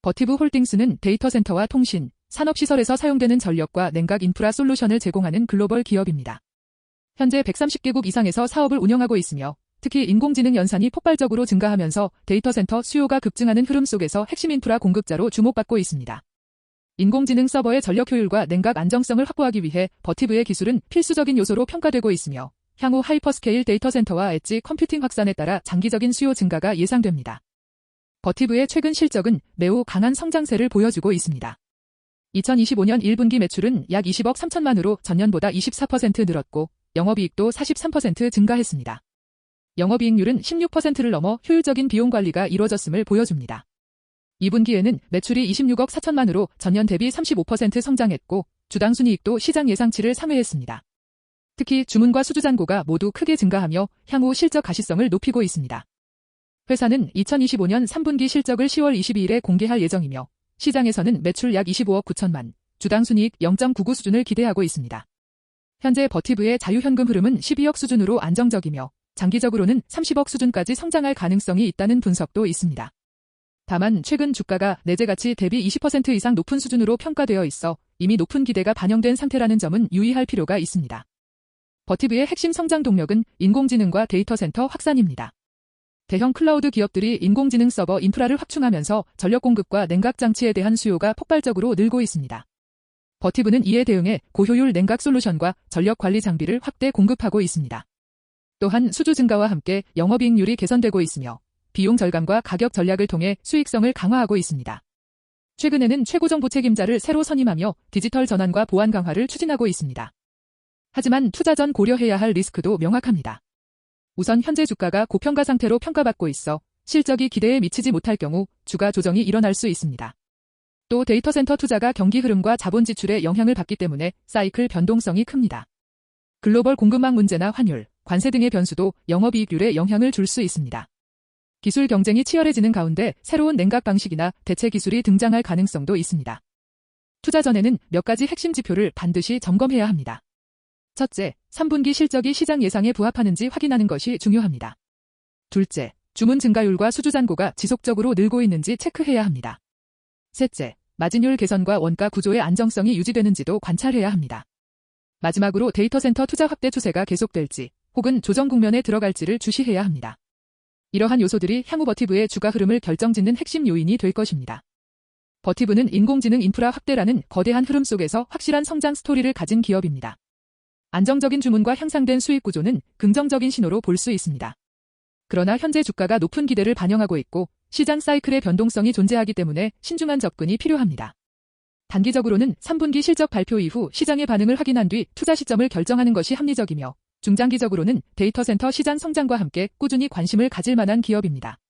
버티브 홀딩스는 데이터 센터와 통신, 산업시설에서 사용되는 전력과 냉각 인프라 솔루션을 제공하는 글로벌 기업입니다. 현재 130개국 이상에서 사업을 운영하고 있으며 특히 인공지능 연산이 폭발적으로 증가하면서 데이터 센터 수요가 급증하는 흐름 속에서 핵심 인프라 공급자로 주목받고 있습니다. 인공지능 서버의 전력 효율과 냉각 안정성을 확보하기 위해 버티브의 기술은 필수적인 요소로 평가되고 있으며 향후 하이퍼스케일 데이터 센터와 엣지 컴퓨팅 확산에 따라 장기적인 수요 증가가 예상됩니다. 버티브의 최근 실적은 매우 강한 성장세를 보여주고 있습니다. 2025년 1분기 매출은 약 20억 3천만으로 전년보다 24% 늘었고 영업이익도 43% 증가했습니다. 영업이익률은 16%를 넘어 효율적인 비용 관리가 이루어졌음을 보여줍니다. 2분기에는 매출이 26억 4천만으로 전년 대비 35% 성장했고 주당 순이익도 시장 예상치를 상회했습니다. 특히 주문과 수주 잔고가 모두 크게 증가하며 향후 실적 가시성을 높이고 있습니다. 회사는 2025년 3분기 실적을 10월 22일에 공개할 예정이며 시장에서는 매출 약 25억 9천만, 주당 순이익 0.99 수준을 기대하고 있습니다. 현재 버티브의 자유현금 흐름은 12억 수준으로 안정적이며 장기적으로는 30억 수준까지 성장할 가능성이 있다는 분석도 있습니다. 다만 최근 주가가 내재 가치 대비 20% 이상 높은 수준으로 평가되어 있어 이미 높은 기대가 반영된 상태라는 점은 유의할 필요가 있습니다. 버티브의 핵심 성장 동력은 인공지능과 데이터 센터 확산입니다. 대형 클라우드 기업들이 인공지능 서버 인프라를 확충하면서 전력 공급과 냉각 장치에 대한 수요가 폭발적으로 늘고 있습니다. 버티브는 이에 대응해 고효율 냉각 솔루션과 전력 관리 장비를 확대 공급하고 있습니다. 또한 수주 증가와 함께 영업이익률이 개선되고 있으며 비용 절감과 가격 전략을 통해 수익성을 강화하고 있습니다. 최근에는 최고정보 책임자를 새로 선임하며 디지털 전환과 보안 강화를 추진하고 있습니다. 하지만 투자 전 고려해야 할 리스크도 명확합니다. 우선 현재 주가가 고평가 상태로 평가받고 있어 실적이 기대에 미치지 못할 경우 주가 조정이 일어날 수 있습니다. 또 데이터 센터 투자가 경기 흐름과 자본 지출에 영향을 받기 때문에 사이클 변동성이 큽니다. 글로벌 공급망 문제나 환율, 관세 등의 변수도 영업이익률에 영향을 줄 수 있습니다. 기술 경쟁이 치열해지는 가운데 새로운 냉각 방식이나 대체 기술이 등장할 가능성도 있습니다. 투자 전에는 몇 가지 핵심 지표를 반드시 점검해야 합니다. 첫째, 3분기 실적이 시장 예상에 부합하는지 확인하는 것이 중요합니다. 둘째, 주문 증가율과 수주 잔고가 지속적으로 늘고 있는지 체크해야 합니다. 셋째, 마진율 개선과 원가 구조의 안정성이 유지되는지도 관찰해야 합니다. 마지막으로 데이터 센터 투자 확대 추세가 계속될지 혹은 조정 국면에 들어갈지를 주시해야 합니다. 이러한 요소들이 향후 버티브의 주가 흐름을 결정짓는 핵심 요인이 될 것입니다. 버티브는 인공지능 인프라 확대라는 거대한 흐름 속에서 확실한 성장 스토리를 가진 기업입니다. 안정적인 주문과 향상된 수익 구조는 긍정적인 신호로 볼 수 있습니다. 그러나 현재 주가가 높은 기대를 반영하고 있고 시장 사이클의 변동성이 존재하기 때문에 신중한 접근이 필요합니다. 단기적으로는 3분기 실적 발표 이후 시장의 반응을 확인한 뒤 투자 시점을 결정하는 것이 합리적이며 중장기적으로는 데이터 센터 시장 성장과 함께 꾸준히 관심을 가질 만한 기업입니다.